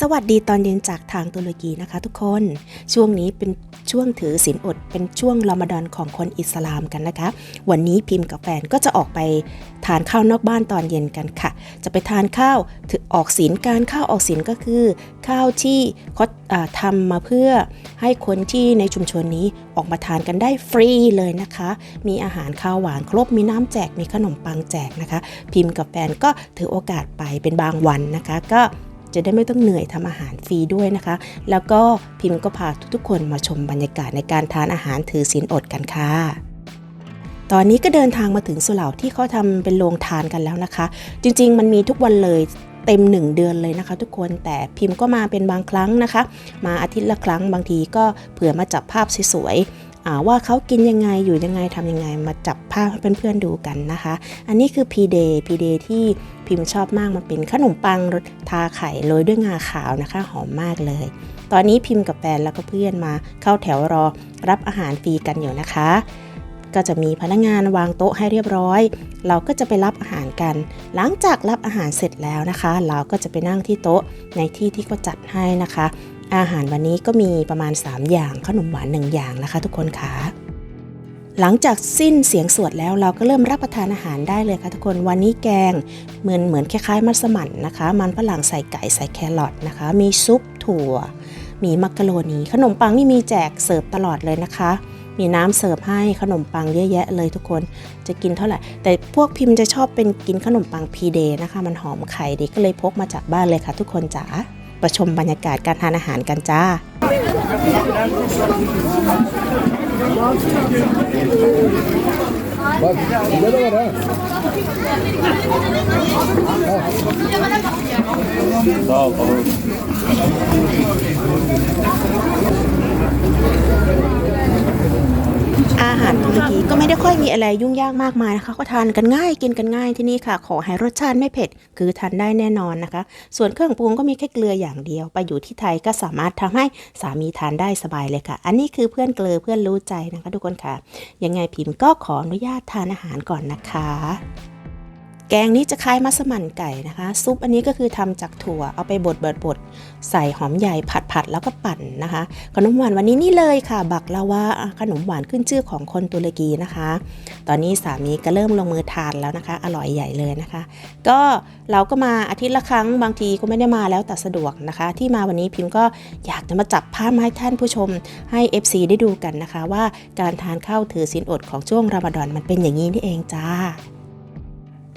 สวัสดีตอนเย็นจากทางตุรกีนะคะทุกคน ช่วงนี้เป็นช่วงถือศีลอด เป็นช่วงรอมฎอนของคนอิสลามกันนะคะ วันนี้พิมพ์กับแฟนก็จะออกไปทานข้าวนอกบ้านตอนเย็นกันค่ะ จะไปทานข้าวถือออกศีลการข้าวออกศีลก็คือ ข้าวที่เขาทำมาเพื่อให้คนที่ในชุมชนนี้ออกมาทานกันได้ฟรีเลยนะคะ มีอาหารข้าวหวานครบมีน้ำแจกมีขนมปังแจกนะคะ พิมพ์กับแฟนก็ถือโอกาสไปเป็นบางวันนะคะก็ จะได้ไม่ต้องเหนื่อยทำอาหารฟรีด้วยนะคะ แล้วก็พิมพ์ก็พาทุกๆ คนมาชมบรรยากาศในการทานอาหารถือศีลอดกันค่ะตอนนี้ก็เดินทางมาถึงสุเหร่าที่เขาทำเป็นโรงทานกันแล้วนะคะ จริงๆ มันมีทุกวันเลยเต็ม 1 เดือนเลยนะคะ ทุกคนแต่พิมพ์ก็มาเป็นบางครั้งนะคะ มาอาทิตย์ละครั้งบางทีก็เผื่อมาจับภาพสวยๆ ว่าเขากินยังไงอยู่ยังไงทำยังไง มาจับภาพให้เพื่อนๆดูกันนะคะ อันนี้คือพีเดย์พีเดย์ที่พิมพ์ชอบมากมันเป็นขนมปังรสทาไข่โรยด้วยงาขาวนะคะ หอมมากเลย ตอนนี้พิมพ์กับแฟนแล้วก็เพื่อนมาเข้าแถวรอรับอาหารฟรีกันอยู่นะคะ ก็จะมีพนักงานวางโต๊ะให้เรียบร้อย เราก็จะไปรับอาหารกัน หลังจากรับอาหารเสร็จแล้วนะคะ เราก็จะไปนั่งที่โต๊ะในที่ที่เขาจัดให้นะคะ อาหารวันนี้ก็มีประมาณ 3 อย่างขนมหวาน 1 อย่างนะคะ ทุกคนค่ะหลังจากสิ้นเสียงสวดแล้วเราก็เริ่มรับประทานอาหารได้เลยค่ะทุกคนวันนี้แกงเหมือนเหมือนคล้ายๆ มัสมั่นนะคะ มันฝรั่งใส่ไก่ใส่แครอทนะคะ มีซุปถั่ว มีมักกะโรนีขนมปังนี่มีแจกเสิร์ฟตลอดเลยนะคะ มีน้ำเสิร์ฟให้ขนมปังเยอะแยะเลยทุกคนจะกินเท่าไหร่ แต่พวกพิมพ์จะชอบเป็นกินขนมปังพีเดนะคะ มันหอมไข่ดีก็เลยพกมาจากบ้านเลยค่ะ ทุกคนจ๋าประชมบรรยากาศการทานอาหารกันจ้า อาหารตุรกีก็ไม่ได้ค่อยมีอะไรยุ่งยากมากมายนะคะ ก็ทานกันง่ายกินกันง่ายที่นี่ค่ะ ขอให้รสชาติไม่เผ็ด คือทานได้แน่นอนนะคะ ส่วนเครื่องปรุงก็มีแค่เกลืออย่างเดียว ไปอยู่ที่ไทยก็สามารถทำให้สามีทานได้สบายเลยค่ะ อันนี้คือเพื่อนเกลือเพื่อนรู้ใจนะคะ ทุกคนค่ะ ยังไงพิมพ์ก็ขออนุญาตทานอาหารก่อนนะคะ แกงนี้จะคล้ายมัสมั่นไก่นะคะ ซุปอันนี้ก็คือทำจากถั่วเอาไปบดบดบดใส่หอมใหญ่ผัดผัดแล้วก็ปั่นนะคะ ขนมหวานวันนี้นี่เลยค่ะ บักลาวาอะขนมหวานขึ้นชื่อของคนตุรกีนะคะ ตอนนี้สามีก็เริ่มลงมือทานแล้วนะคะ อร่อยใหญ่เลยนะคะ ก็เราก็มาอาทิตย์ละครั้งบางทีก็ไม่ได้มาแล้วแต่สะดวกนะคะ ที่มาวันนี้พิมพ์ก็อยากจะมาจับภาพมาให้ท่านผู้ชมให้ FC ได้ดูกันนะคะ ว่าการทานข้าวถือศีลอดของช่วงรอมฎอนมันเป็นอย่างนี้นี่เองจ้า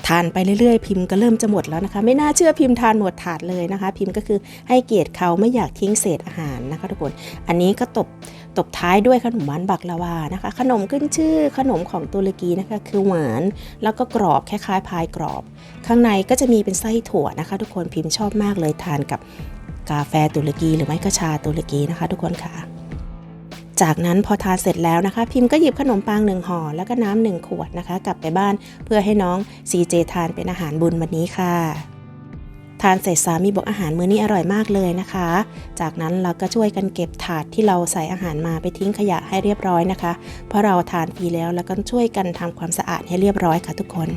ทานไปเรื่อยๆ พิมพ์ก็เริ่มจะหมดแล้วนะคะ ไม่น่าเชื่อพิมพ์ทานหมดถาดเลยนะคะ พิมพ์ก็คือให้เกียรติเขาไม่อยากทิ้งเศษอาหารนะคะทุกคน อันนี้ก็ตบตบท้ายด้วยขนมหวานบักลาวานะคะ ขนมขึ้นชื่อขนมของตุรกีนะคะ คือหวานแล้วก็กรอบคล้ายๆพายกรอบ ข้างในก็จะมีเป็นไส้ถั่วนะคะ ทุกคนพิมพ์ชอบมากเลยทานกับกาแฟตุรกีหรือไม่ก็ชาตุรกีนะคะ ทุกคนค่ะ จากนั้นพอทานเสร็จแล้วนะคะ พิมพ์ก็หยิบขนมปังหนึ่งห่อแล้วก็น้ำหนึ่งขวดนะคะ กลับไปบ้านเพื่อให้น้องซีเจทานเป็นอาหารบุญวันนี้ค่ะทานเสร็จสามีบอกอาหารมื้อนี้อร่อยมากเลยนะคะ จากนั้นเราก็ช่วยกันเก็บถาดที่เราใส่อาหารมาไปทิ้งขยะให้เรียบร้อยนะคะ เพราะเราทานฟรีแล้วแล้วก็ช่วยกันทำความสะอาดให้เรียบร้อยค่ะทุกคน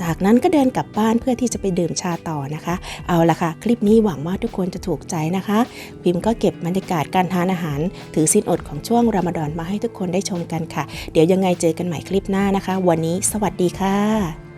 จากนั้นก็เดินกลับบ้านเพื่อที่จะไปดื่มชาต่อนะคะ เอาละค่ะ คลิปนี้หวังว่าทุกคนจะถูกใจนะคะ พิมพ์ก็เก็บบรรยากาศการทานอาหาร ถือสิ้นอดของช่วงรอมฎอนมาให้ทุกคนได้ชมกันค่ะ เดี๋ยวยังไงเจอกันใหม่คลิปหน้านะคะ วันนี้ สวัสดีค่ะ